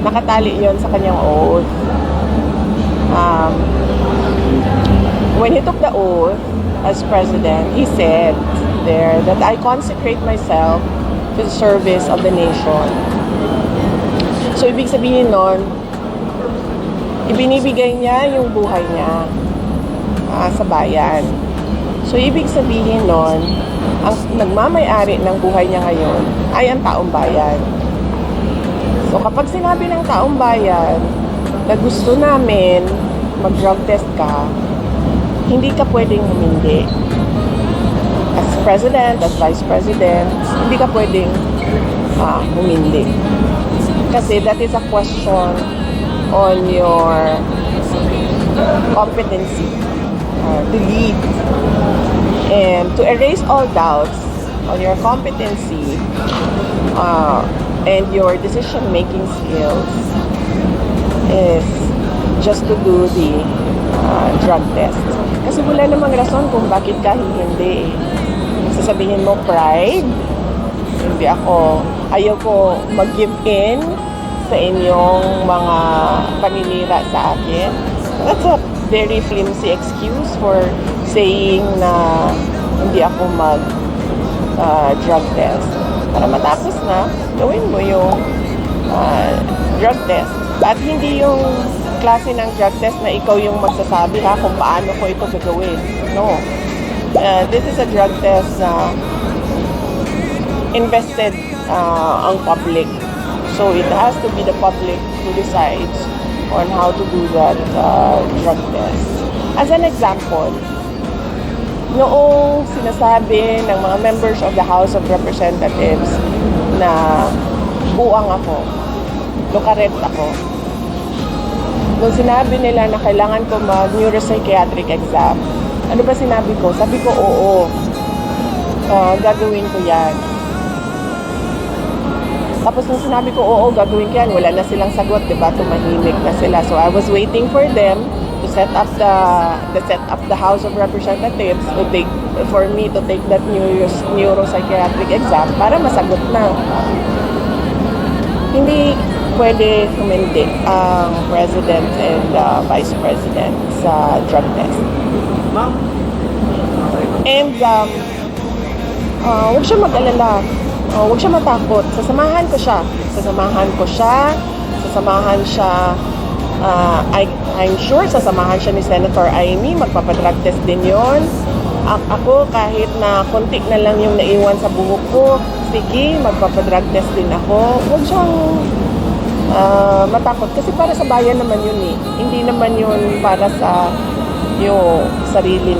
nakatali yon sa kanyang oath. Um, when he took the oath as president, he said there that I consecrate myself to the service of the nation. So, ibig sabihin nun, ibinibigay niya yung buhay niya ah, sa bayan. So, ibig sabihin nun, ang nagmamayari ng buhay niya ngayon ay ang taong bayan. So, kapag sinabi ng taong bayan na gusto namin mag-drug test ka, hindi ka pwedeng humindi. As president, as vice president, hindi ka pwedeng ah, humindi. Kasi that is a question on your competency uh, to lead and to erase all doubts on your competency uh, and your decision-making skills is just to do the uh, drug test. Kasi wala namang rason kung bakit ka hindi eh. Sasabihin mo pride, hindi ako, ayaw ko mag-give in sa inyong mga paninira sa akin. That's a very flimsy excuse for saying na hindi ako mag uh, drug test. Para matapos na, gawin mo yung uh, drug test. At hindi yung klase ng drug test na ikaw yung magsasabi ha kung paano ko ito gagawin. No. Uh, this is a drug test na invested uh, ang public. So it has to be the public who decides on how to do that uh, drug test. As an example, noong sinasabi ng mga members of the House of Representatives na buang ako, lukaret ako, nung sinabi nila na kailangan ko mag-neuropsychiatric exam, ano ba sinabi ko? Sabi ko, oo, Ah, gagawin ko yan. Tapos nung sinabi ko, oo, gagawin ko yan, wala na silang sagot, di ba? Tumahimik na sila. So I was waiting for them set up the, the set up the House of Representatives to take, for me to take that neuro, neuropsychiatric exam para masagot na. Hindi pwede humindi ang President and uh, Vice President sa drug test. Ma'am, And um, uh, huwag siya mag-alala. Uh, huwag siya matakot. Sasamahan ko siya. Sasamahan ko siya. Sasamahan siya. Uh, I, I'm sure sasamahan siya ni Senator Amy. Magpapadrug test din yon. A- ako, kahit na konti na lang yung naiwan sa buhok ko, sige, magpapadrug test din ako. Huwag siyang uh, matakot. Kasi para sa bayan naman yun eh. Hindi naman yun para sa yung sarili